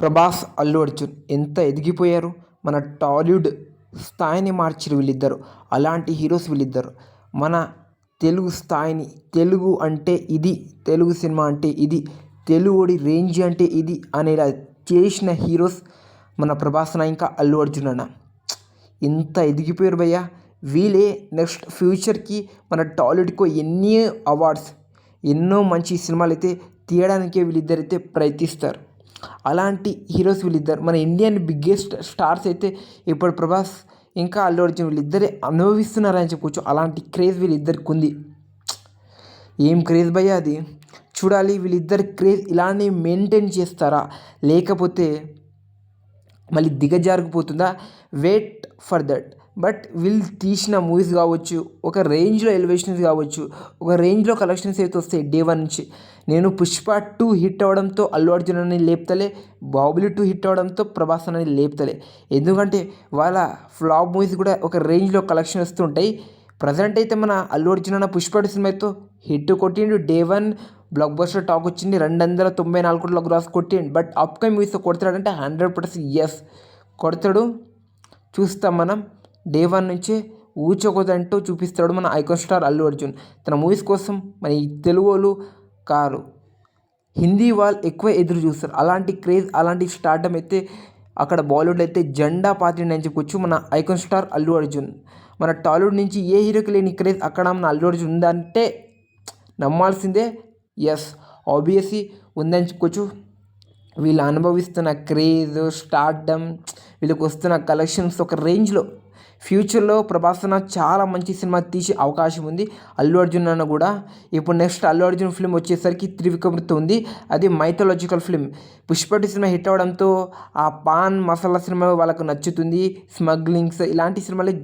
ప్రభాస్ అల్లు అర్జున్ ఎంత ఎదిగిపోయారు? మన టాలీవుడ్ స్థాయిని మార్చారు వీళ్ళిద్దరు. అలాంటి హీరోస్ వీళ్ళిద్దరు. మన తెలుగు స్థాయిని తెలుగు అంటే ఇది తెలుగు సినిమా అంటే ఇది తెలుగుడి రేంజ్ అంటే ఇది అనేలా చేసిన హీరోస్ మన ప్రభాస్ అన్న ఇంకా అల్లు అర్జున్ అన్న. ఇంత ఎదిగిపోయారు భయ్యా. వీళ్ళే నెక్స్ట్ ఫ్యూచర్కి మన టాలీవుడ్కు ఎన్ని అవార్డ్స్ ఎన్నో మంచి సినిమాలు అయితే తీయడానికే వీళ్ళిద్దరైతే ప్రయత్నిస్తారు. అలాంటి హీరోస్ వీళ్ళిద్దరు. మన ఇండియన్ బిగ్గెస్ట్ స్టార్స్ అయితే ఇప్పుడు ప్రభాస్ ఇంకా అల్లు అర్జున్ వీళ్ళిద్దరే అనుభవిస్తున్నారని చెప్పుకోవచ్చు అలాంటి క్రేజ్ వీళ్ళిద్దరికి ఉంది. ఏం క్రేజ్ భయ్య అది? చూడాలి వీళ్ళిద్దరు క్రేజ్ ఇలానే మెయింటైన్ చేస్తారా? లేకపోతే మళ్ళీ దిగజారిపోతుందా? Wait for that. బట్ వీళ్ళు తీసిన మూవీస్ కావచ్చు ఒక రేంజ్లో ఎలివేషన్స్ కావచ్చు ఒక రేంజ్లో కలెక్షన్స్ అయితే వస్తాయి డే వన్ నుంచి. నేను పుష్ప టూ హిట్ అవ్వడంతో అల్లు అర్జున్ అని లేపుతలే బాహుబలి టూ హిట్ అవడంతో ప్రభాస్ అనేది లేపుతలే. ఎందుకంటే వాళ్ళ ఫ్లాప్ మూవీస్ కూడా ఒక రేంజ్లో కలెక్షన్ వస్తుంటాయి ప్రజెంట్ అయితే మన అల్లు అర్జున్ అన్న పుష్ప సినిమాతో హిట్ కొట్టిండు. Day one blockbuster talk వచ్చింది. రెండు వందల తొంభై నాలుగు కోట్ల గ్రాస్ కొట్టిండు. బట్ అప్కమింగ్ మూవీస్తో కొడతాడంటే హండ్రెడ్ పర్సెంట్ ఎస్ కొడతాడు. చూస్తాం మనం. డే వన్ నుంచే ఊచకొదంటూ చూపిస్తాడు మన ఐకాన్ స్టార్ అల్లు అర్జున్. తన మూవీస్ కోసం మన ఈ తెలుగు వాళ్ళు కారు. హిందీ వాళ్ళు ఎక్కువ ఎదురు చూస్తారు. అలాంటి క్రేజ్ అలాంటి స్టార్డమ్ అయితే అక్కడ బాలీవుడ్ అయితే జెండా పాత్రిండి అని చెప్పుకోవచ్చు మన ఐకాన్ స్టార్ అల్లు అర్జున్. మన టాలీవుడ్ నుంచి ఏ హీరోకి లేని క్రేజ్ అక్కడ మన అల్లు అర్జున్ ఉందంటే నమ్మాల్సిందే ఎస్ ఆబ్వియస్లీ ఉందని చెప్పుకోవచ్చు వీళ్ళు అనుభవిస్తున్న క్రేజ్ స్టార్డమ్ వీళ్ళకి వస్తున్న కలెక్షన్స్ ఒక రేంజ్లో ఫ్యూచర్లో ప్రభాస్ అన్న చాలా మంచి సినిమా తీసే అవకాశం ఉంది. అల్లు అర్జున్ అన్న కూడా. ఇప్పుడు నెక్స్ట్ అల్లు అర్జున్ ఫిల్మ్ వచ్చేసరికి త్రివిక్రమ్తో ఉంది. అది మైథలాజికల్ ఫిల్మ్ పుష్పటి సినిమా హిట్ అవడంతో ఆ పాన్ మసాలా సినిమా వాళ్ళకు నచ్చుతుంది. స్మగ్లింగ్స్ ఇలాంటి సినిమాలే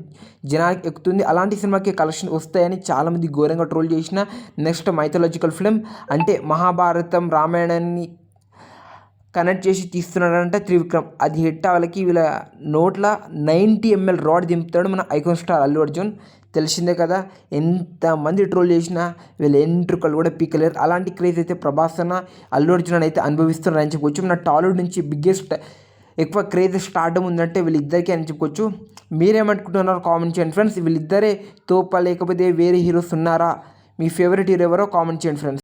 జనానికి ఎక్కుతుంది. అలాంటి సినిమాకి కలెక్షన్ వస్తాయని చాలామంది ఘోరంగా ట్రోల్ చేసిన నెక్స్ట్ మైథలాజికల్ ఫిల్మ్ అంటే మహాభారతం రామాయణాన్ని కనెక్ట్ చేసి తీస్తున్నాడంటే త్రివిక్రమ్. అది హిట్ అవ్వాలకి వీళ్ళ నోట్ల నైంటీ ఎంఎల్ రాడ్ దింపుతాడు మన ఐకాన్ స్టార్ అల్లు అర్జున్. తెలిసిందే కదా ఎంతమంది ట్రోల్ చేసినా వీళ్ళ ఎంట్రుకలు కూడా పీకలేరు. అలాంటి క్రేజ్ అయితే ప్రభాస్ అన్న అల్లు అర్జున్ అని అయితే అనుభవిస్తున్నారని చెప్పుకోవచ్చు మన టాలీవుడ్ నుంచి బిగ్గెస్ట్ ఎక్కువ క్రేజ్ స్టార్ట్ ఉందంటే వీళ్ళిద్దరికీ అని చెప్పుకోవచ్చు మీరేమనుకుంటున్నారో కామెంట్ చేయండి ఫ్రెండ్స్ వీళ్ళిద్దరే తోప లేకపోతే వేరే హీరోస్ ఉన్నారా? మీ ఫేవరెట్ హీరో ఎవరో కామెంట్ చేయండి ఫ్రెండ్స్